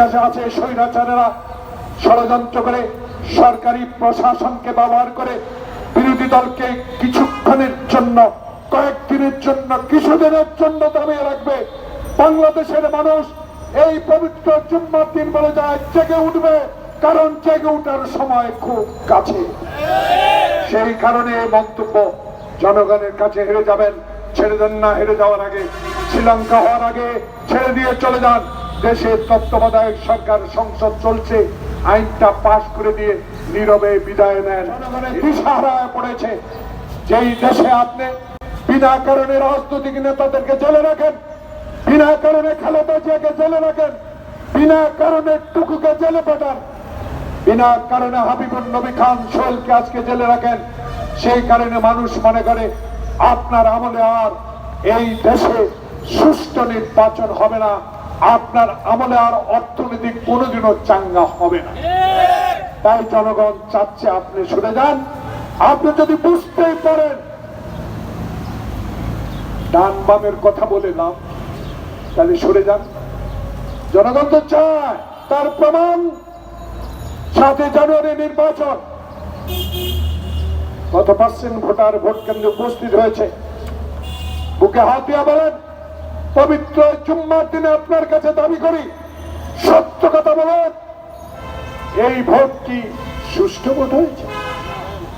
ইতিহাসে আছে স্বৈরাচারেরা। ষড়যন্ত্র করে সরকারি প্রশাসনকে ব্যবহার করে বিরোধী দলকে কিছুক্ষণের জন্য, কয়েকদিনের জন্য, কিছুদিনের জন্য দাবিয়ে রাখবে। বাংলাদেশের মানুষ এই পবিত্র জুম্মার দিন বলে যায়, জেগে উঠবে। কারণ জেগে উঠার সময় খুব কাছে। সেই কারণে মন্তব্য জনগণের কাছে হেরে যাবেন। ছেড়ে দেন না, হেরে যাওয়ার আগে। শ্রীলঙ্কা হওয়ার আগে ছেড়ে দিয়ে চলে যান। দেশের তত্ত্বাবধায়ক সরকার সংসদ চলছে, আইনটা পাশ করে দিয়ে নীরবে বিদায় নেন। পড়েছে, যেই দেশে আপনি বিনা কারণে রাজনৈতিক নেতাদেরকে জেলে রাখেন, বিনা কারণে খালেদা জিয়াকে জেলে রাখেন, বিনা কারণে টুকুকে জেলে পাঠান, বিনা কারণে হাবিবুর নবী খান সোহেলকে আজকে জেলে রাখেন, সেই কারণে মানুষ মনে করে, আপনার আমলে আর এই দেশে সুষ্ঠু নির্বাচন হবে না। আপনার আমলে আর অর্থনৈতিক কোনোদিনও চাঙ্গা হবে না। তাই জনগণ চাচ্ছে আপনি সরে যান। আপনি যদি বুঝতেই পারেন, ডান বামের কথা বলে নাম তাহলে সরে যান। জনগণ তো চায়, তার প্রমাণ সাতই জানুয়ারি নির্বাচন। কত পার্সেন্ট ভোটার ভোট কেন্দ্রে উপস্থিত হয়েছে? বুকে হাত দিয়া বলেন। পবিত্র জুম্মার দিনে আপনার কাছে দাবি করি, সত্য কথা বলেন এই ভোট কি সুষ্ঠু ভোট হয়েছে?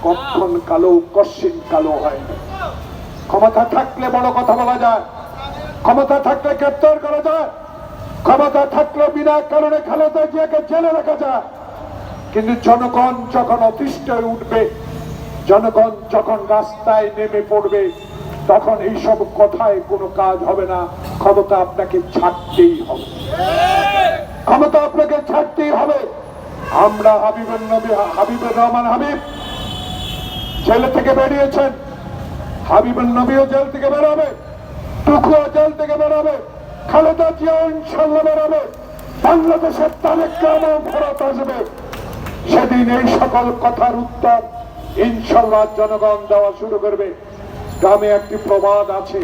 কখন কালো কশিন কালো হয়নি ক্ষমতা থাকলে বড় কথা বলা যায়, ক্ষমতা থাকলে গ্রেপ্তার করা যায়, ক্ষমতা থাকলে বিনা কারণে খালেদা জিয়াকে জেলে রাখা যায়। কিন্তু জনগণ যখন অতিষ্ঠ হয়ে উঠবে, জনগণ যখন রাস্তায় নেমে পড়বে, তখন এইসব কথায় কোনো কাজ হবে না। ক্ষমতা আপনাকে ছাড়তেই হবে। ক্ষমতা আপনাকে ছাড়তেই হবে। আমরা হাবিবুর নবী, হাবিবুর রহমান হাবিব, জেলে থেকে বেরিয়েছেন। হাবিবুল নবীও জেল থেকে বেরোবে, টুকুও জেল থেকে বেরোবে, খালেদা জিয়া ইনশাল্লাহ বেরোবে, বাংলাদেশের তারেক গ্রামও ফেরত আসবে। সেদিন এই সকল কথার উত্তর ইনশাল্লাহ জনগণ দেওয়া শুরু করবে। গ্রামে একটি প্রবাদ আছে।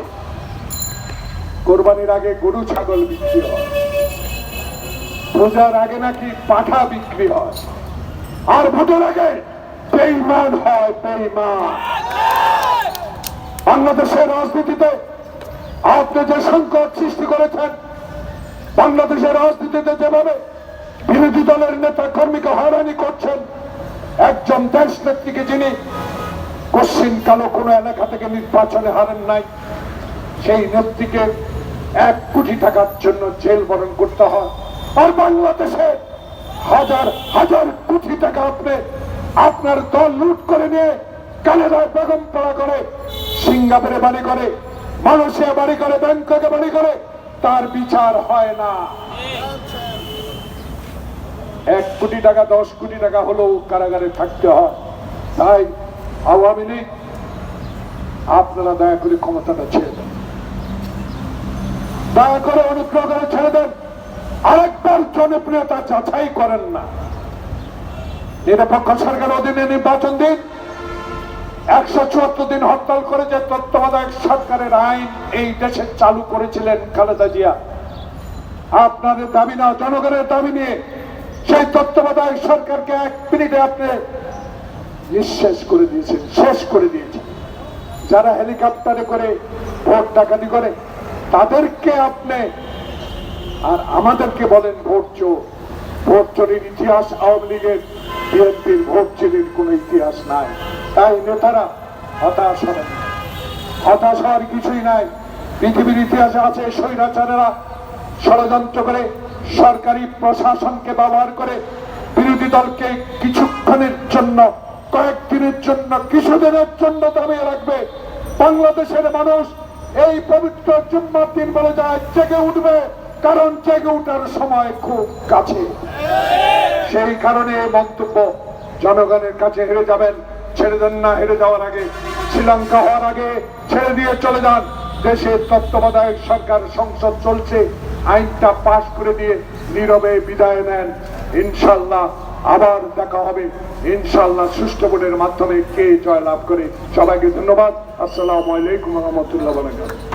কোরবানির আগে গরু, ছাগল বিক্রি হয়। পূজার আগে নাকি পাঠা বিক্রি হয়। আর ভোটের আগে বেইমান হয়, বেইমান। বাংলাদেশের রাজনীতিতে আপনি যে সংকট সৃষ্টি করেছেন, বাংলাদেশের রাজনীতিতে যেভাবে বিরোধী দলের নেতা কর্মীকে হয়রানি করছেন, একজন দেশ নেত্রীকে যিনি কশ্চিন কালো কোনো এলাকা থেকে নির্বাচনে হারেন নাই, সেই নেত্রীকে এক কোটি টাকার জন্য জেল বরণ করতে হয়। আর বাংলাদেশে হাজার হাজার কোটি টাকা আপনি আপনার দল লুট করে নিয়ে কানাডায় বেগম পড়া করে, সিঙ্গাপুরে বাড়ি করে, মালয়েশিয়া বাড়ি করে, ব্যাংককে বাড়ি করে, তার বিচার হয় না। এক কোটি টাকা, দশ কোটি টাকা হলেও কারাগারে থাকতে হয়। তাই আওয়ামী লীগ, আপনারা দয়া করে ক্ষমতাটা ছেড়ে দয়া করে অনুগ্রহ করে ছেড়ে দেন। আরেকবার জনপ্রিয়তা যাচাই করেন না। নিরপেক্ষ সরকার অধীনে নির্বাচন দিন। একশো চুয়াত্তর দিন হরতাল করে যে তত্ত্বাবধায়ক সরকারের আইন এই দেশে চালু করেছিলেন খালেদা জিয়া। আপনাদের দাবি না, জনগণের দাবি নিয়ে সেই তত্ত্বাবধায়ক সরকারকে এক মিনিটে আপনি নিঃশেষ করে দিয়েছেন, শেষ করে দিয়েছেন। যারা হেলিকপ্টারে করে, ভোট ডাকাতি করে তাদেরকে আপনি আর আমাদেরকে বলেন ভোট চোর। ভোট চোরের ইতিহাস আওয়ামী লীগের বিএনপির ভোট চোরের কোনো ইতিহাস নাই। তাই নেতারা হতাশ হবেন হতাশ হওয়ার কিছুই নাই। পৃথিবীর ইতিহাসে আছে স্বৈরাচারেরা ষড়যন্ত্র করে সরকারি প্রশাসনকে ব্যবহার করে বিরোধী দলকে কিছুক্ষণের জন্য, কয়েকদিনের জন্য, কিছুদিনের জন্য দাবিয়ে রাখবে। বাংলাদেশের মানুষ এই পবিত্র জুম্মার দিন বলে যায়, জেগে উঠবে, কারণ জেগে উঠার সময় খুব কাছে। সেই কারণে মন্তব্য জনগণের কাছে হেরে যাবেন, ছেড়ে দেন না, হেরে যাওয়ার আগে, শ্রীলঙ্কা হওয়ার আগে ছেড়ে দিয়ে চলে যান। দেশের তত্ত্বাবধায়ক সরকার সংসদ চলছে, আইনটা পাশ করে দিয়ে নীরবে বিদায় নেন, ইনশাল্লাহ। আবার দেখা হবে। ইনশাল্লাহ সুষ্ঠু ভোটের মাধ্যমে কে জয় লাভ করে। সবাইকে ধন্যবাদ। আসসালামু আলাইকুম রহমতুল্লাহ